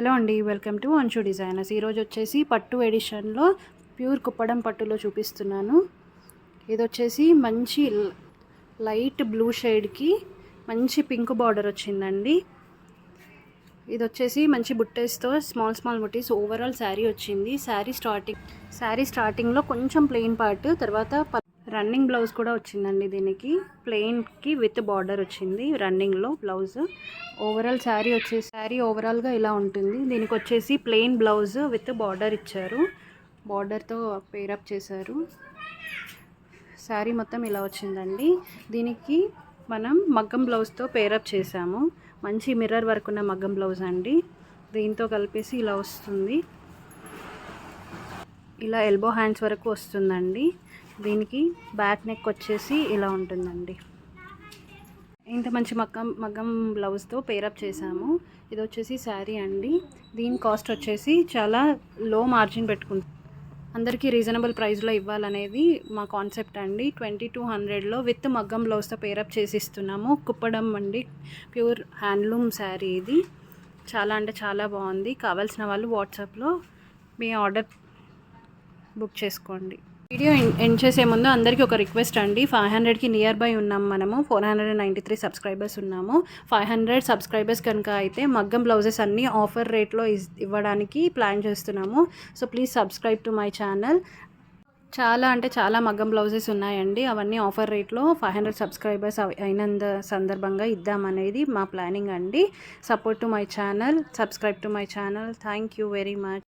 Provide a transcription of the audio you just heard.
Hello అండి. Welcome to Anshu designers. ఈరోజు వచ్చేసి పట్టు ఎడిషన్లో ప్యూర్ కుప్పడం పట్టులో చూపిస్తున్నాను. ఇది వచ్చేసి మంచి లైట్ బ్లూ షేడ్కి మంచి పింక్ బార్డర్ వచ్చిందండి. ఇది వచ్చేసి మంచి బుట్టేస్తో స్మాల్ స్మాల్ బుట్టీస్ ఓవరాల్ శారీ వచ్చింది. శారీ స్టార్టింగ్ శారీ స్టార్టింగ్లో కొంచెం ప్లెయిన్ పార్ట్ తర్వాత రన్నింగ్ బ్లౌజ్ కూడా వచ్చిందండి దీనికి. ప్లెయిన్కి విత్ బార్డర్ వచ్చింది రన్నింగ్లో బ్లౌజ్. ఓవరాల్ శారీ వచ్చేసి శారీ ఓవరాల్గా ఇలా ఉంటుంది. దీనికి వచ్చేసి ప్లెయిన్ బ్లౌజ్ విత్ బార్డర్ ఇచ్చారు. బార్డర్తో పేరప్ చేశారు. శారీ మొత్తం ఇలా వచ్చిందండి. దీనికి మనం మగ్గం బ్లౌజ్తో పేరప్ చేసాము మంచి మిర్రర్ వర్క్ ఉన్న మగ్గం బ్లౌజ్ అండి. దీంతో కలిపేసి ఇలా వస్తుంది. ఇలా ఎల్బో హ్యాండ్స్ వరకు వస్తుందండి. దీనికి బ్యాక్ నెక్ వచ్చేసి ఇలా ఉంటుందండి. ఇంత మంచి మగ్గం మగ్గం బ్లౌజ్తో పేరప్ చేసాము ఇది వచ్చేసి శారీ అండి. దీని కాస్ట్ వచ్చేసి చాలా లో మార్జిన్ పెట్టుకుంటాం అందరికీ రీజనబుల్ ప్రైస్లో ఇవ్వాలనేది మా కాన్సెప్ట్ అండి. ట్వంటీ టూ హండ్రెడ్లో విత్ మగ్గం బ్లౌజ్తో పేరప్ చేసి ఇస్తున్నాము. కుప్పడం అండి. ప్యూర్ హ్యాండ్లూమ్ శారీ ఇది. చాలా అంటే చాలా బాగుంది. కావాల్సిన వాళ్ళు వాట్సాప్లో మీ ఆర్డర్ బుక్ చేసుకోండి. వీడియో ఎండ్ చేసే ముందు అందరికీ ఒక రిక్వెస్ట్ అండి. ఫైవ్ హండ్రెడ్కి నియర్ బై ఉన్నాం మనము. Four hundred and ninety three subscribers ఉన్నాము. ఫైవ్ హండ్రెడ్ సబ్స్క్రైబర్స్ కనుక అయితే మగ్గం బ్లౌజెస్ అన్నీ ఆఫర్ రేట్లో ఇవ్వడానికి ప్లాన్ చేస్తున్నాము. So please subscribe to my channel. చాలా అంటే చాలా మగ్గం బ్లౌజెస్ ఉన్నాయండి. అవన్నీ ఆఫర్ రేట్లో ఫైవ్ హండ్రెడ్ సబ్స్క్రైబర్స్ అయినంత సందర్భంగా ఇద్దామనేది మా ప్లానింగ్ అండి. Support to my channel. Subscribe to my channel. Thank you very much.